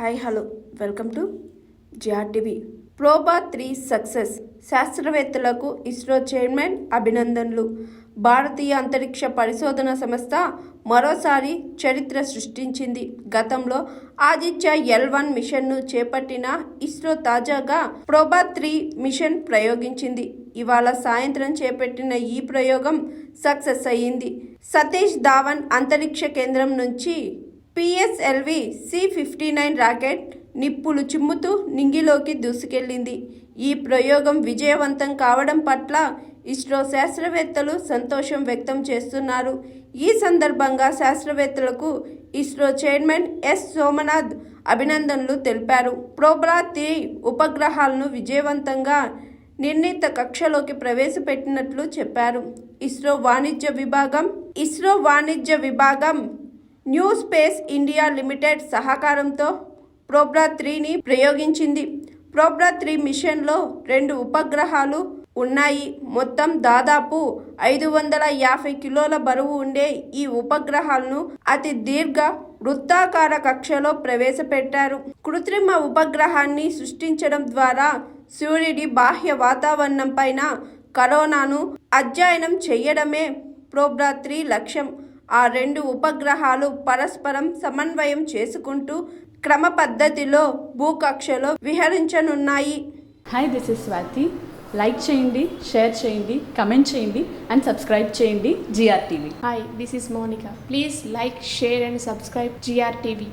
Hi hello. Welcome to GRTV. Proba three success. శాస్త్రవేత్తలకు ISRO chairman అభినందనలు. భారతీయ అంతరిక్ష పరిశోధన సంస్థ మరోసారి చరిత్ర సృష్టించింది. గతంలో ఆదిత్య ఎల్ వన్ మిషన్ను చేపట్టిన ఇస్రో తాజాగా ప్రోబా త్రీ మిషన్ ప్రయోగించింది. ఇవాళ సాయంత్రం చేపట్టిన ఈ ప్రయోగం సక్సెస్ అయ్యింది. సతీష్ ధావన్ అంతరిక్ష కేంద్రం నుంచి PSLV C fifty nine rocket నిప్పులు చిమ్ముతూ నింగిలోకి దూసుకెళ్ళింది ఈ ప్రయోగం విజయవంతం కావడం పట్ల ఇస్రో శాస్త్రవేత్తలు సంతోషం వ్యక్తం చేస్తున్నారు. ఈ సందర్భంగా శాస్త్రవేత్తలకు ఇస్రో చైర్మన్ ఎస్ సోమనాథ్ అభినందనలు తెలిపారు. ప్రోబ్రాతి ఉపగ్రహాలను విజయవంతంగా నిర్ణీత కక్షలోకి ప్రవేశపెట్టినట్లు చెప్పారు. ఇస్రో వాణిజ్య విభాగం ఇస్రో వాణిజ్య విభాగం న్యూ స్పేస్ ఇండియా లిమిటెడ్ సహకారంతో ప్రోబ్రా త్రీని ప్రయోగించింది. ప్రోబ్రా త్రీ మిషన్లో రెండు ఉపగ్రహాలు ఉన్నాయి. మొత్తం దాదాపు ఐదు వందల యాభై కిలోల బరువు ఉండే ఈ ఉపగ్రహాలను అతి దీర్ఘ వృత్తాకార కక్షలో ప్రవేశపెట్టారు. కృత్రిమ ఉపగ్రహాన్ని సృష్టించడం ద్వారా సూర్యుడి బాహ్య వాతావరణం పైన కరోనాను అధ్యయనం చేయడమే ప్రోబ్రా త్రీ లక్ష్యం. ఆ రెండు ఉపగ్రహాలు పరస్పరం సమన్వయం చేసుకుంటూ క్రమ పద్ధతిలో భూకక్షలో విహరించనున్నాయి hi this is Swathi like చేయండి షేర్ చేయండి కమెంట్ చేయండి అండ్ సబ్స్క్రైబ్ చేయండి GR TV Hi, this is Monica. Please like, share, and subscribe GRTV.